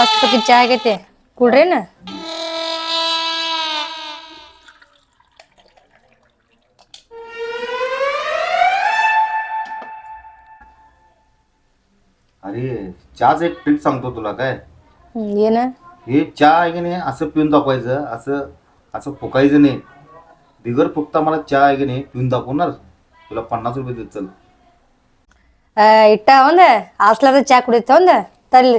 ಮಸ್ತ್ ಪಕ್ಕಿ ಚಾ ಆಗೈತಿ ಕುಡ್ರೇನ अरे चहाच एक ट्रिक सांगतो तुला काय हम्म, ಏನ हे चहा आहे की नाही असं पिऊन दाखवायचं असं असं फुकायचं नाही बिगर फुकता मला चहा आहे की नाही पिऊन दाखवणार तुला पन्नास रुपये देत चल ಆ, ಇಟ್ಟ ಒಂದ ಹಾಸ್ಲಾದ ಚಾ ಕುಡಿತ ಒಂದ ತರ್ಲಿ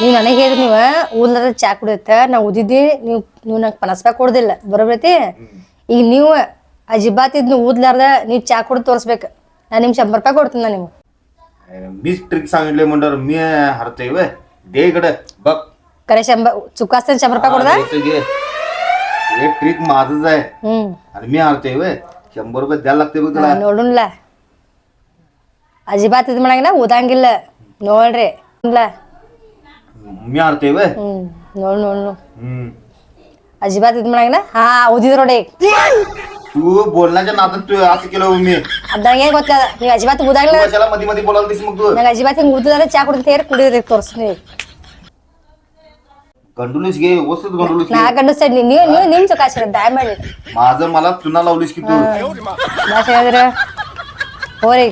ನೀವು ನನಗೆ ಹೇಳಿದ್ರಿ ನೀವು ಊದ್ಲಾದ ಚಾ ಕುಡಿಯತ್ತ ನಾ ಉದಿದ್ದಿ ನೀವು ನೀವು ನಂಗೆ ಪನ್ನಾಸ್ ರೂಪಾಯಿ ಕೊಡ್ದಿಲ್ಲ ಬರೋಬ್ರಿ ಐತಿ ಈಗ ನೀವು ಅಜಿಬಾತ್ ಇದ್ ನೀವು ಊದ್ಲಾರ್ದ ನೀವು ಚಾ ಕುಡ್ದು ತೋರಿಸ್ಬೇಕು ನಾ ನಿಮ್ಗೆ ಶಂಬರ್ ರೂಪಾಯಿ ಕೊಡ್ತೀನಿ ನಾ ನಿಮ್ಗೆ अरे, मीच ट्रिक सांगितले म्हणल्यावर मी हरतोय वय दे इकडे बघ ಕರೆ ಶಂಬರ್ चुकास्ताना शंभर रुपये ಕೊಡ್ದ हा, देतो घे हे ट्रिक माझच आहे हम्म आणि मी हरतोय वय शंभर रुपये द्यायला लागते बघ तुला ನೋಡುನ್ಲ ಅಜಿಬಾತ್ ಇದು ಮಾಡಂಗಿಲ್ಲ ಊದಂಗಿಲ್ಲ ನೋಡ್ರಿ ಇಲ್ಲ मिळार ते वय अजिबात इथं म्हणाय ना ಹಾ ಓದಿದ್ರೋಡೆ तू बोलण्याच्या नादात तू असं केलं मी. तू ಅದ್ರಾಗ ಏನ್ ಗೊತ್ತಿಲ್ಲ ನೀವ್ ಅಜಿಬಾತ್ ಓದಾಗ್ಲ कशाला मध्ये मध्ये दिस मग तू? ಚಾ ಕುಡಿದ್ರೆ ತೇರ್ ಕುಡಿದ್ರೆ ತೋರಿಸ್ ನೀವು गंडुलीस घे व्यवस्थित गंडुलीस ನೀವು ನೀವು ನಿಮ್ ಚುಕ ಹಾಸಿರ माझं मला चुना लावलीस की तू. ಹೋರಿ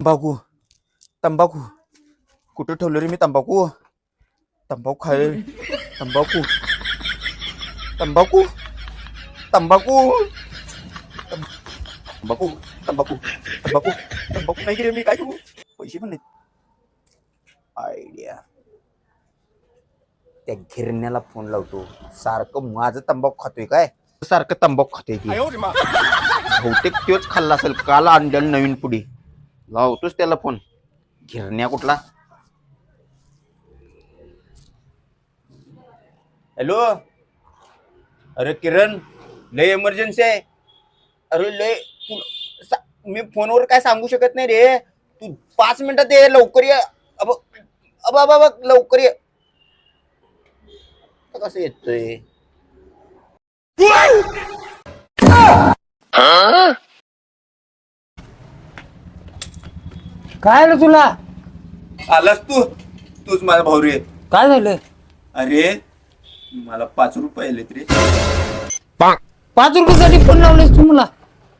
तंबाखू तंबाखू कुठे ठेवलं रे मी तंबाखू तंबाखू खाय तंबाखू तंबाखू तंबाखू तंबाखू तंबाखू तंबाखू तंबाखू नाही रे मी काय करू? पैसे पण नाहीत. आयडिया त्या घिरण्याला फोन लावतो. सारखं माझं तंबाखू खातोय काय? सारखं तंबाखू खातोय की बहुतेक तोच खाल्ला असेल काल आणलेलं नवीन पुडी. लावतोच त्याला फोन घिरण्या कुठला? हॅलो? अरे किरण लय इमर्जन्सी आहे. अरे लय मी फोनवर काय सांगू शकत नाही रे. तू पाच मिनिटात ये लवकर ये. अब अब अब अब लवकर ये. कसं येतोय? काय आलं तुला? आलास तू? तूच माझा भाऊ रे काय झालं? अरे मला पाच रुपये आले रे. पाच रुपयासाठी फोन लावलेस तू मला.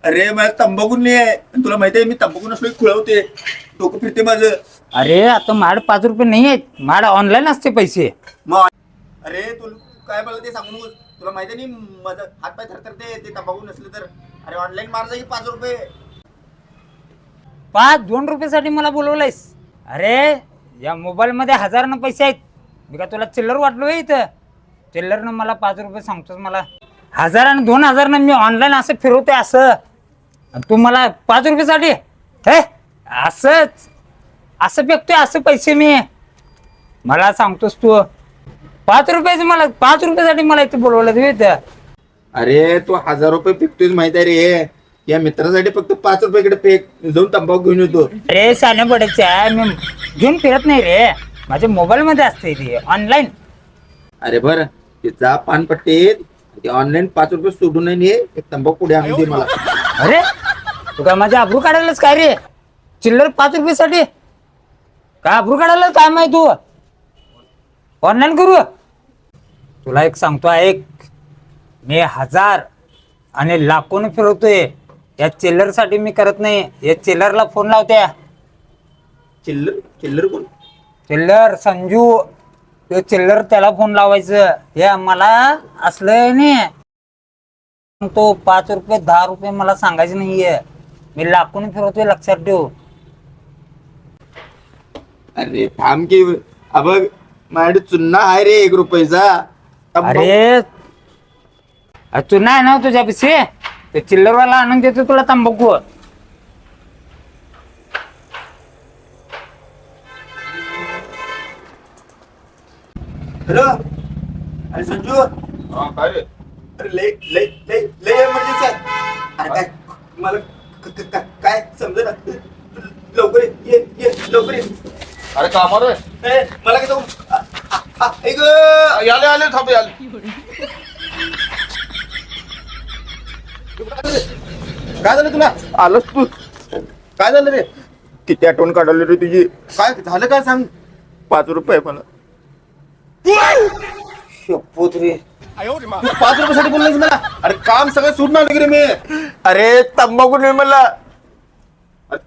अरे मला तंबाखू नाही आहे. आणि तुला माहिती आहे मी तंबाखू नसलो की खुळवते. डोकं फिरते माझं. अरे आता माड पाच रुपये नाही आहेत. माड ऑनलाईन असते पैसे. मग अरे तू काय मला ते सांगू नकोस. तुला माहिती नाही माझं हात पाय थरथरते ते तंबाखू नसले तर. अरे ऑनलाईन मारजा की पाच रुपये. पाच दोन रुपयासाठी मला बोलवलंयस. अरे या मोबाईलमध्ये हजारानं पैसे आहेत. मी का तुला चिल्लर वाटलो आहे इथं? चिल्लरनं मला पाच रुपये सांगतोस मला. हजार आणि दोन हजारनं मी ऑनलाईन असं फिरवतोय असं. आणि तू मला पाच रुपयासाठी? हे? असंच. असं फेकतोय असं पैसे मी. मला सांगतोस तू. पाच रुपयाचं मला पाच रुपयासाठी मला इथे बोलवलं तुम्ही इथं. अरे तू हजार रुपये पिकतोय माहिती आहे रे. या मित्रासाठी फक्त पाच रुपये इकडे फेक. जाऊन तंबाखू घेऊन येतो. अरे साने पडायच्या मी घेऊन फिरत नाही रे. माझ्या मोबाईल मध्ये असते ती. ऑनलाईन अरे बर. ते जा पानपट्टीत. ते ऑनलाईन पाच रुपये सोडून नाही एक तंबाखू पुढे आणून दे मला. अरे तू काय माझ्या अब्रू काढायलाच काय रे? चिल्लर पाच रुपयासाठी? काय अब्रू काढायला काय माहिती तू? ऑनलाईन करू? तुला एक सांगतो ऐक. मी हजार आणि लाखोने फिरवतोय. या चिल्लरसाठी मी करत नाही. या चिल्लरला फोन लावत्या चिल्लर चिल्लर कोण? चिल्लर संजू. तो चिल्लर त्याला फोन लावायचं. हे मला असलं नाही. तो पाच रुपये दहा रुपये मला सांगायचं नाहीये. मी लाखून फिरवतोय लक्षात ठेव. अरे थांब की हा बघ माझ्याकडे चुन्ना आहे रे एक रुपयाचा. अरे अ, तू नाही ना तुझ्या पिसे ते चिल्लरवाला आणून देतो तुला तंबाखू. हॅलो? अरे संजू? हा काय रे? अरे लय लय लय लय एमर्जन्सी आहे. अरे काय मला काय समजा लवकर ये, ये लवकर ये. अरे कामावर आहे? ए, मला काय आ, ऐक आले आले थांब आले काय झालं तुला? आलोस तू. काय झालं रे? किती आठवण काढवली रे तुझी. काय झालं काय सांग? पाच रुपये मला शपथ रे. तू पाच रुपयासाठी बोललास मला. अरे काम सगळं सुटणार आलं की रे मी. अरे अरे तंबाखू नाही मला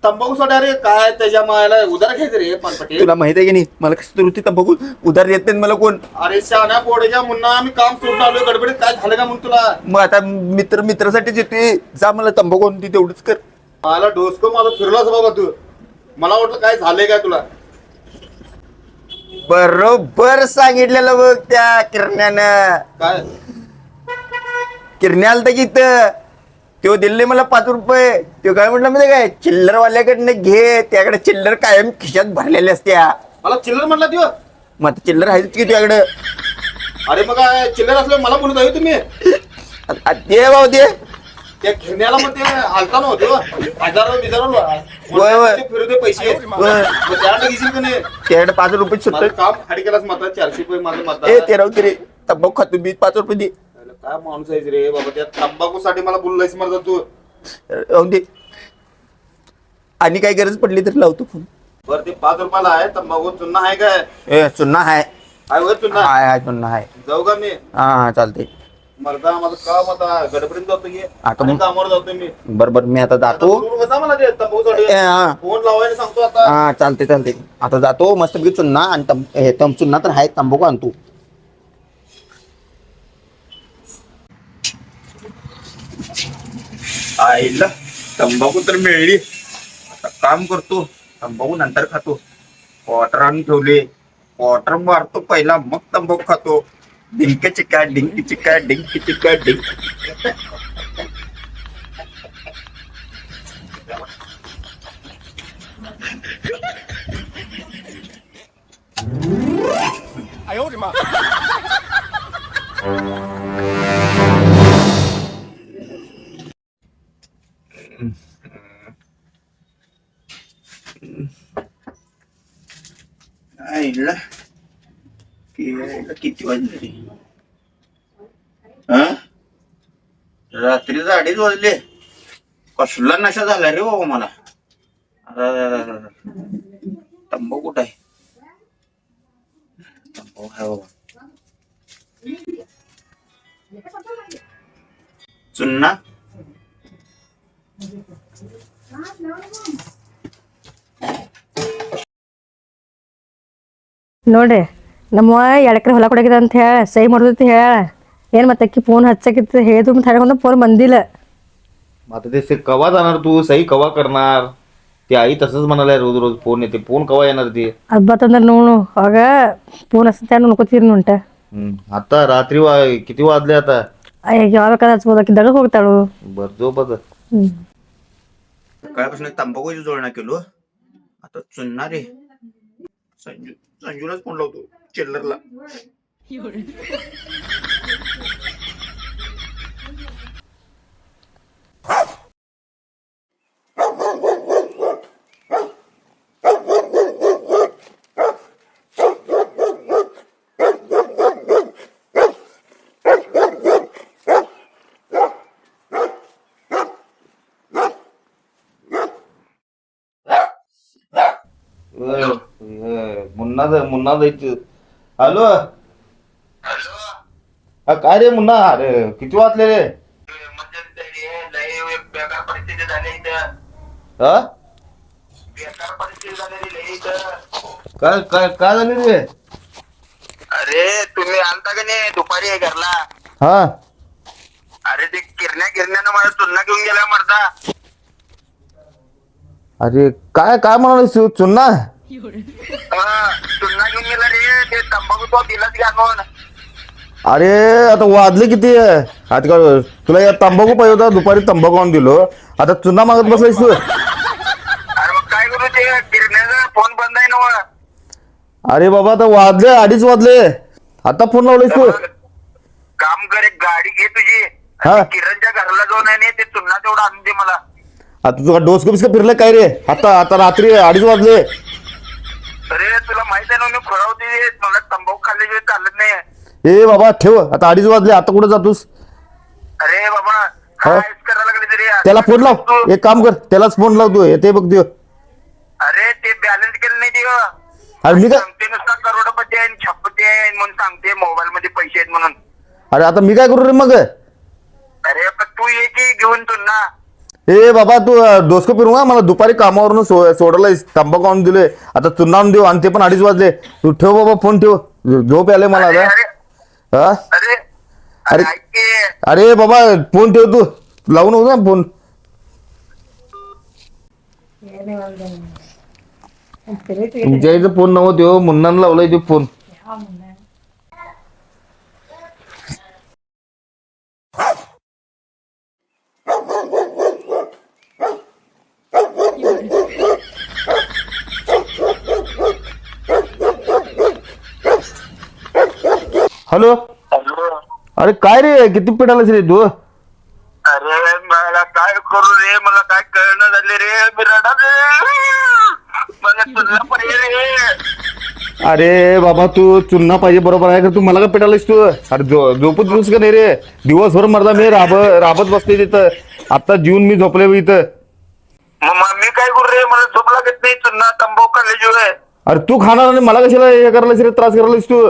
तंबाखू साठी अरे काय त्याच्या मायाला उधार घ्यायचं रे पानपटी तुला माहीत आहे की नाही? मला कसं होती तंबाखू उधार देत नाही मला कोण? अरे शाण्या पोडेच्या मुन्ना आम्ही काम सोडून आलोय गडबडीत काय झालं का म्हणून तुला? मग आता मित्र मित्रासाठी येते जा मला तंबाखू आणून दे तेवढंच कर. मला डोसको माझा फिरलाच बाबा तू. मला वाटलं काय झालंय काय तुला? बरोबर सांगितलेलं बघ त्या किरण्यानं. काय? किरण्या आलता की इथं तो दिले मला पाच रुपये तो काय म्हटलं माहिती काय? चिल्लरवाल्याकडनं घे त्याकडे चिल्लर कायम खिशात भरलेल्या असत्या. मला चिल्लर म्हणला तू मग आता चिल्लर आहेच की तुझ्याकडं? अरे मग काय चिल्लर असलं मला बोलत आहे तुम्ही. आ- आ- दे भाऊ दे. त्या घेण्याला मग ते हालता नव्हते हो. हजार बिजार पैसे. वय. मग त्याला घेशील का नाही? त्याकडे पाच रुपये सुट्ट. काम हाडी केलास माता चारशे रुपये माझं माता ए ते राहू दे रे. तंबाखू खातो मी पाच रुपये दे. काय माणूस आहेस रे बाबा त्या तंबाखू साठी मला बोललायस मला तू. राहू दे. आणि काही गरज पडली तर लावतो फोन. बरं ते पाच रुपयाला आहे तंबाखू चुन्ना आहे काय? ए चुन्ना हाय आहे वर चुन्ना? हाय हाय चुन्ना हाय जाऊ का मी? हा हा चालते मर्दा माझं काम आता गडबडीत जातो की आता आणि मग- कामावर जातो मी. बर बर मी आता जातो. बोलू कसा मला ते तंबाखूसाठी ए, हा. फोन लावायला सांगतो आता. हा चालते चालते आता जातो मस्तपैकी चुन्ना आणि हे तंब चुन्ना तर आहे तंबाखू आणतो. आईला तंबाखू तर मिळली. आता काम करतो तंबाखू नंतर खातो. क्वार्टर आणून ठेवले. क्वार्टर मारतो पहिला मग तंबाखू खातो. डिंक चिक्का डिंक चिक्का डिंक चिक्का डिंक आईला किती वाजले रे हा? रात्रीचं अडीच वाजले कसला नशा झाला रे बाबा मला अरे, तंबाखू कुठं आहे तंबाखू आहे बाबा चुन्ना ನೋಡ್ರಿ ನಮ್ಮ ಎರಡು ಎಕರೆ ಹೊಲ ಕೊಡಾಕಿದ ಅಂತ ಹೇಳ ಸಹಿ ಮಾಡೋದು ಹೇಳ ಏನು ಮತ್ತೆ ಅಕ್ಕಿ ಫೋನ್ ಹಚ್ಚಕಿತ್ತು ಹೇಳಿದ್ರು ಮತ್ತೆ ಹೇಳ್ಕೊಂಡು ಫೋನ್ ಬಂದಿಲ್ಲ आता ते से- कवा जाणार तू सही कवा करणार ती आई तसंच म्हणालाय रोज रोज फोन येते फोन कवा येणार ती ಅದು ಬರ್ತಂದ್ರೆ ನೋಡು ಆಗ ಫೋನ್ ಹಚ್ಚಂತ ನೋಡ್ಕೊತೀರಿ ಉಂಟ हम्म. आता रात्री वा किती वाजले आता ಅಯ್ಯ ಯಾವಾಗ ಬೇಕಾದ್ರೆ ಹಚ್ಬೋದು ಆಕಿ ದಗಕ್ಕೆ ಹೋಗ್ತಾಳು बर झोप आता ಹ್ಞೂ सकाळपासून तंबाखूची जोडणा केलो आता चुन्ना रे संजू संजूलाच फोन लावतो चिल्लरला मुन्ना जा- मुन्ना जायचं हॅलो. हा, काय रे मुन्ना? अरे किती वाजले रे? हा काय काय काय झाले रे? अरे तुम्ही आलता का नाही? दुपारी आहे घरला. हा. अरे ते किरण्या किरण्यानं मला चुन्ना घेऊन गेला मरता अरे काय काय म्हणाल चुन्ना? चुन्ना घेऊन गेला रे ते तंबाखू तो दिलाच अरे आता वाजले किती? आहे? आता का तुला या तंबाखू पाहिजे होता दुपारी तंबाखू आणून दिलो. आता चुना मागत बसलायस तू. अरे मग काय करू ते गिरण्याचा फोन बंद आहे ना अरे बाबा आता वाजले अडीच वाजले. आता फोन लावलायस तू. काम कर एक गाडी घे तुझी. हा. किरणच्या घराला जाऊन आहे ना, ते चुन्ना तेवढा आणून दे मला. आता तुझा डोस बिस्क फिरलं काय रे? आता आता रात्री अडीच वाजले. तुला माहीत आहे ना मी खोरावते मला तंबाखू खाल्ल्याशिवाय चालत नाही ए बाबा ठेव. आता अडीच वाजले. आता कुठं जातोस? अरे बाबा हा? काय करायला लागले तरी? त्याला फोन लाव. तू- एक काम कर. त्यालाच फोन लाव तू. येते बघ त्यो अरे ते बॅलन्स केलं नाही ते अरे मी काय सांगते नुसता करोडपती आहे छप्पती आहे म्हणून सांगते मोबाईल मध्ये पैसे आहेत म्हणून. अरे आता मी काय करू रे मग? अरे पण तू ये की घेऊन तू ना. ए बाबा तू डोसकं फिरू का मला दुपारी कामावरून सो सोडलाय तंबाखू आणून दिले. आता चुना आणून देऊ आणि ते पण अडीच वाजले. तू ठेव बाबा फोन ठेव. झोप आले मला अरे आता. अरे हा? अरे बाबा फोन ठेव तू. लावून होता फोन. तुमच्या इथं फोन नव्हते हो मुन्नानं लावलाय ते फोन. हॅलो? अरे काय रे किती पिटालास रे तू? अरे मला काय करू रे मला काय कळणं झाले रे मी रडाले मला रे. अरे बाबा तू चुन्ना पाहिजे बरोबर आहे का? तू मला का पिटालास तू? अरे झो झोपत दिवस का नाही रे? दिवसभर मरदा मी राब राबत बसले तिथं. आता जीवन मी झोपले इथं. मग मी काय करू रे? मला झोप लागत नाही चुन्ना तंबाखू खाल्ल्याशिवाय. अरे तू खाणार आणि मला कशाला हे करायलास रे? त्रास करायलास तू?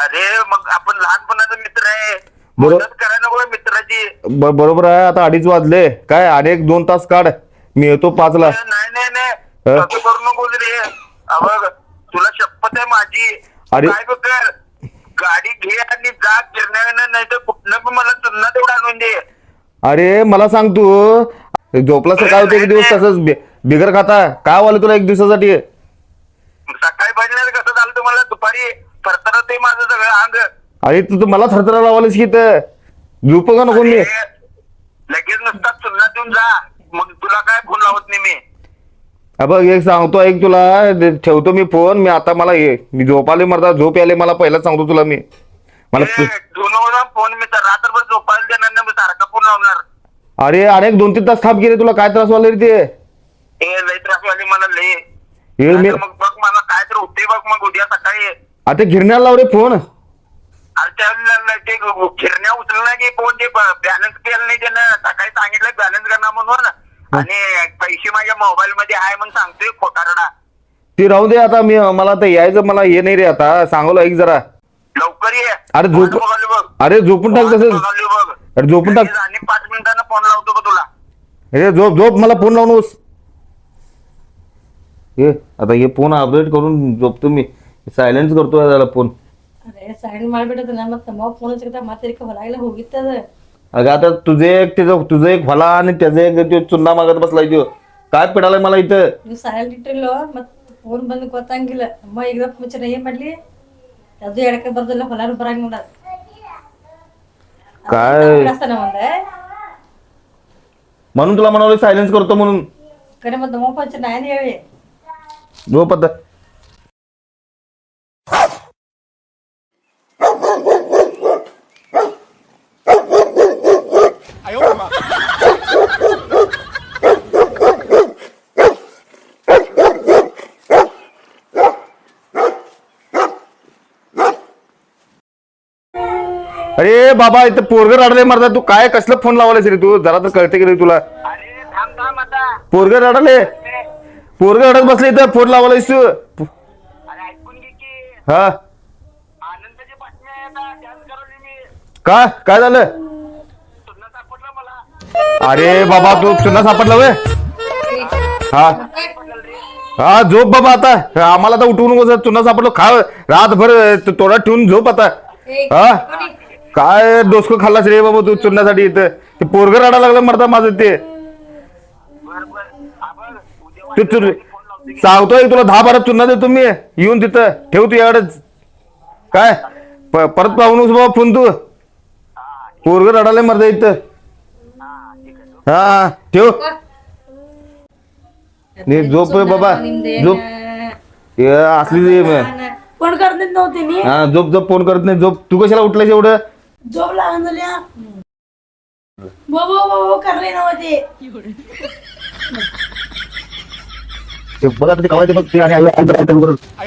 अरे मग आपण लहानपणाचा मित्र आहे. बरो- मदत करायला नको मित्राची. ब- बरोबर आहे आता अडीच वाजले. काय आणि एक दोन तास काढ. मी येतो पाचला. नाही नाही नाही. हा? तसं करू नको रे. तुला शपथ आहे माझी. अरे- काय बघ कर? गाडी घे आणि जा गिरण्यानं नाही तर कुठनं पण मला चुन्ना तेवढा आणून दे. अरे मला सांग तू. झोपलास तर काय होतं एक दिवस तसंच बि- बिगर खाता? काय वालं तुला एक दिवसासाठी? सकाळी बघण्याचं कसं झालं तुम्हाला? दुपारी थरथरत आहे माझं सगळं अंग. अरे तू तर मला थरथरा लावायलास की इथं. झोप का नको मी? अरे, लगेच नुसता चुन्ना देऊन जा. मग तुला काय फोन लावत नाही मी? हा बघ एक सांगतो ऐक तुला. ते ठेवतो मी फोन. मी आता मला ये. मी झोपाले मरता झोप याले मला पहिलाच सांगतो तुला मी. मला फोन मी तर रात्रभर झोपायला देणार नाही मी सारखा फोन लावणार. अरे अनेक दोन तीन तास थांब गेले तुला काय त्रास व्हायला रे ते? ए लय त्रास वाली मला लय. हे मी नाहीतर मग बघ मला काय तर होते बघ मग उद्या सकाळी आता गिरण्याला लाव रे फोन खिरण्या उचलणार की फोन ते बॅलन्स केलं नाही त्यानं सकाळी सांगितलं बॅलन्स करणार म्हणून. आणि पैसे माझ्या मोबाईल मध्ये आहे म्हणून सांगतोय खोटारडा. ते राहू दे आता मी मला आता यायचं मला हे नाही रे आता. सांगलो ऐक जरा. लवकर ये. अरे झोप- अरे झोपून टाक बघ. अरे झोपून टाक. आणि पाच मिनिटांना फोन लावतो बघ तुला. अरे झोप झोप मला फोन लावून हे आता हे फोन अपडेट करून झोपतो मी. ಸೈಲೆಂಟ್ करतो ಅದಲ್ಲ ಫೋನ್ ಅದೇ ಸೈಡ್ ಮಾಡ್ಬಿಡೋದು ನಮ್ಮ ತಮ್ಮ ಫೋನ್ ಹಚ್ಚಿರ್ತ ಮತ್ತೆ ಇದಕ್ಕೆ ಹೊರಗೆಲ್ಲ ಹೋಗಿತ್ತದ अगं आता तुझे एक त्याचं तुझं एक ಹೊಲ आणि त्याचं एक त्यो चुन्ना मागत बसलाय त्यो काय पिडालाय मला इथं ನೀವು ಸೈಲೆಂಟ್ ಇಟ್ಟಿಲ್ಲೋ ಮತ್ತೆ ಫೋನ್ ಬಂದು ಗೊತ್ತಂಗಿಲ್ಲ ಅಮ್ಮ ಈಗ ಮುಚ್ಚನ ಏನ್ ಮಾಡ್ಲಿ ಅದು ಎಡಕ್ಕೆ ಬರ್ದಿಲ್ಲ ಹೊಲಾನು ಬರಂಗ್ ನೋಡ काय ಒಂದೆ म्हणून तुला म्हणाले सायलेन्स करतो म्हणून ಕಡೆ ಮತ್ತೆ ನಮ್ಮ ಪಂಚ ನಾನು ಹೇಳಿ झोप आता अरे बाबा इथं पोरग रडले मरता. तू काय कसलं फोन लावलायस रे तू? जरा तर कळते की रे तुला. अरे थांब थांब आता. पोरग रडले पोरग रडत बसले इथं फोन लावलायस तू. अरे ऐकून घे की. हा. आनंदाची बातमी आहे आता त्याच करवली मी. का? काय झालं? अरे बाबा तू चुना सापडला वे हा. हा झोप बाबा आता. आम्हाला आता उठवून नको चुना सापडलो. खा रातभर तोडा ठेवून झोप आता. हा? काय डोसकं खाल्लास रे बाबा तू चुन्यासाठी इथं? ते पोरग राडा लागलं मरता माझं ते. तू सांगतोय तुला दहा बारा चुन्ना देतो मी. येऊन तिथं ठेव तू याकडच. काय? प- परत पाहून बाबा फोन तू. पोरग रडाले मरता इथं. हा हा, ठेव नी झोप रे बाबा झोप हे असली जी करत नव्हते हा झोप झोप फोन करत नाही झोप तू कशाला उठलाय एवढं झोप लागून झाली हा. बो बो बो बो करले नव्हते ते बघा ते बघ ते आणि आई- आई- आई- आई-